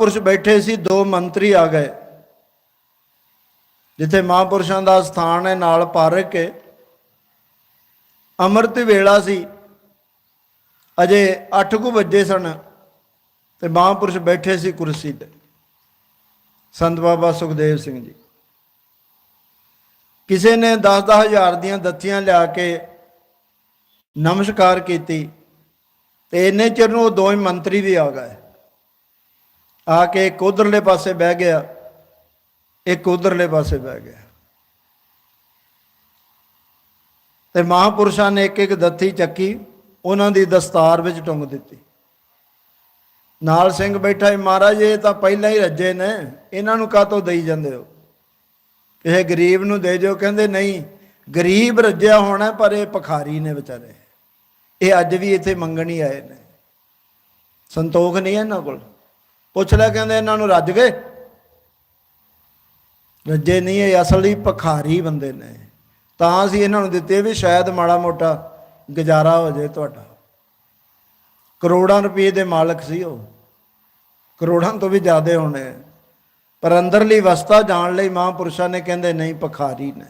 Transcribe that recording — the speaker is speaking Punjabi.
ਪੁਰਸ਼ ਬੈਠੇ ਸੀ, ਦੋ ਮੰਤਰੀ ਆ ਗਏ। ਜਿੱਥੇ ਮਹਾਂਪੁਰਸ਼ਾਂ ਦਾ ਸਥਾਨ ਹੈ, ਨਾਲ ਪਾਰਕ ਹੈ। ਅੰਮ੍ਰਿਤ ਵੇਲਾ ਸੀ। ਅਜੇ 8 ਕੁ ਵਜੇ ਸਨ ਤੇ ਮਹਾਂਪੁਰਸ਼ ਬੈਠੇ ਸੀ ਕੁਰਸੀ ਤੇ। ਸੰਤ ਬਾਬਾ ਸੁਖਦੇਵ ਸਿੰਘ ਜੀ। ਕਿਸੇ ਨੇ 10-10 ਹਜ਼ਾਰ ਦੀਆਂ ਦੱਤੀਆਂ ਲਿਆ ਕੇ ਨਮਸਕਾਰ ਕੀਤੀ ਤੇ ਇੰਨੇ ਚਿਰ ਨੂੰ ਉਹ ਦੋਵੇਂ ਮੰਤਰੀ ਵੀ ਆ ਗਏ। ਆ ਕੇ ਇੱਕ ਉਧਰਲੇ ਪਾਸੇ ਬਹਿ ਗਿਆ, ਇੱਕ ਉਧਰਲੇ ਪਾਸੇ ਬਹਿ ਗਿਆ। ਤੇ ਮਹਾਪੁਰਸ਼ਾਂ ਨੇ ਇੱਕ ਇੱਕ ਦੱਤੀ ਚੱਕੀ, ਉਹਨਾਂ ਦੀ ਦਸਤਾਰ ਵਿੱਚ ਟੰਗ ਦਿੱਤੀ। ਨਾਲ ਸਿੰਘ ਬੈਠਾ ਹੈ ਮਹਾਰਾਜ, ਇਹ ਤਾਂ ਪਹਿਲਾਂ ਹੀ ਰੱਜੇ ਨੇ, ਇਹਨਾਂ ਨੂੰ ਕਾਹਤੋਂ ਦੇਈ ਜਾਂਦੇ ਹੋ? ਕਿਸੇ ਗਰੀਬ ਨੂੰ ਦੇ ਦਿਓ। ਕਹਿੰਦੇ, ਨਹੀਂ, ਗਰੀਬ ਰੱਜਿਆ ਹੋਣਾ, ਪਰ ਇਹ ਭਖਾਰੀ ਨੇ ਵਿਚਾਰੇ। ਇਹ ਅੱਜ ਵੀ ਇੱਥੇ ਮੰਗਣ ਹੀ ਆਏ ਨੇ। ਸੰਤੋਖ ਨਹੀਂ ਹੈ ਇਹਨਾਂ ਕੋਲ? ਪੁੱਛ ਲੈ ਕਹਿੰਦੇ ਇਹਨਾਂ ਨੂੰ ਰੱਜ ਗਏ। ਰੱਜੇ ਨਹੀਂ, ਇਹ ਅਸਲੀ ਭਖਾਰੀ ਬੰਦੇ ਨੇ। ਤਾਂ ਅਸੀਂ ਇਹਨਾਂ ਨੂੰ ਦਿੱਤੇ ਵੀ ਸ਼ਾਇਦ ਮਾੜਾ ਮੋਟਾ ਗੁਜ਼ਾਰਾ ਹੋ ਜਾਏ ਤੁਹਾਡਾ। ਕਰੋੜਾਂ ਰੁਪਏ ਦੇ ਮਾਲਕ ਸੀ ਉਹ। ਕਰੋੜਾਂ ਤੋਂ ਵੀ ਜ਼ਿਆਦਾ ਹੋਣੇ। ਪਰ ਅੰਦਰਲੀ ਵਸਤਾ ਜਾਣ ਲਈ ਮਹਾਂਪੁਰਸ਼ਾਂ ਨੇ ਕਹਿੰਦੇ ਨਹੀਂ, ਭਖਾਰੀ ਨੇ।